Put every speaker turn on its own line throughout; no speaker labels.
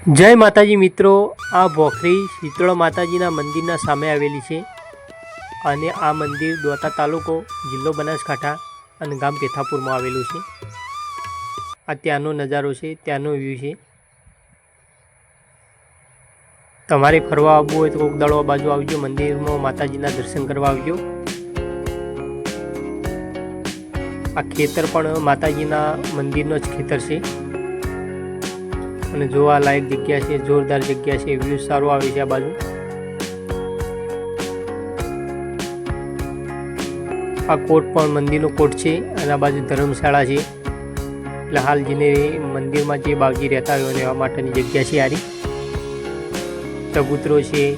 જય માતાજી મિત્રો, આ ભોખરી શીતળા માતાજીના મંદિરના સામે આવેલી છે અને આ મંદિર દોતા તાલુકો જિલ્લો બનાસકાંઠા અને ગામ પેથાપુરમાં આવેલું છે. આ ત્યાંનો નજારો છે, ત્યાંનો વ્યૂ છે. તમારે ફરવા આવવું હોય તો કોક દાડો બાજુ આવજો, મંદિરમાં માતાજીના દર્શન કરવા આવજો. આ ખેતર પણ માતાજીના મંદિરનો જ ખેતર છે. અને જોવા લાયક જગ્યા છે, જોરદાર જગ્યા છે વ્યૂ સારો આવે છે આ બાજુ. આ કોટ પણ મંદિરનો કોટ છે અને આ બાજુ ધર્મશાળા છે. એટલે હાલ જેને મંદિરમાં જે બાવજી રહેતા હોય રહેવા માટેની જગ્યા છે આરી. ચબૂતરો છે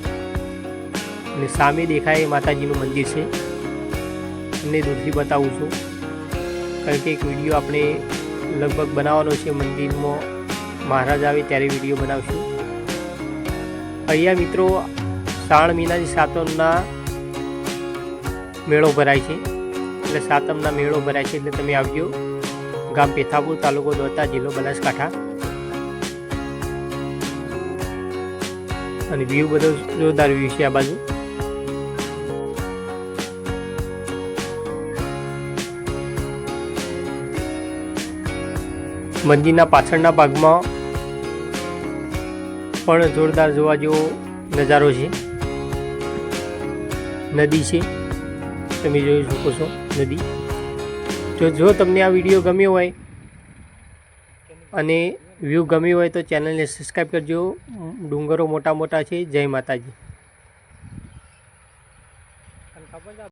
અને સામે દેખાય માતાજીનું મંદિર છે. તમને દૂરથી બતાવું છું. કારણ કે એક વીડિયો આપણે લગભગ બનાવવાનો છે મંદિરમાં. મહારાજ આવે ત્યારે વીડિયો બનાવશું. અહીંયા મિત્રો શ્રાવણ મહિનાની સાતમના મેળો ભરાય છે. એટલે સાતમના મેળો ભરાય છે એટલે તમે આવજો. ગામ પેથાપુર તાલુકો દોતા જિલ્લો બનાસકાંઠા. અને વ્યૂ બધો જોરદાર વ્યૂ છે આ બાજુ. મંદિરના પાછળના ભાગમાં પણ જોરદાર જોવા જેવો નજારો છે. નદી છે. તમે જોઈ શકો છો નદી. જો જો તમને આ વીડિયો ગમ્યો હોય અને વ્યૂ ગમ્યું હોય તો ચેનલને સબસ્ક્રાઈબ કરજો. ડુંગરો મોટા મોટા છે. જય માતાજી.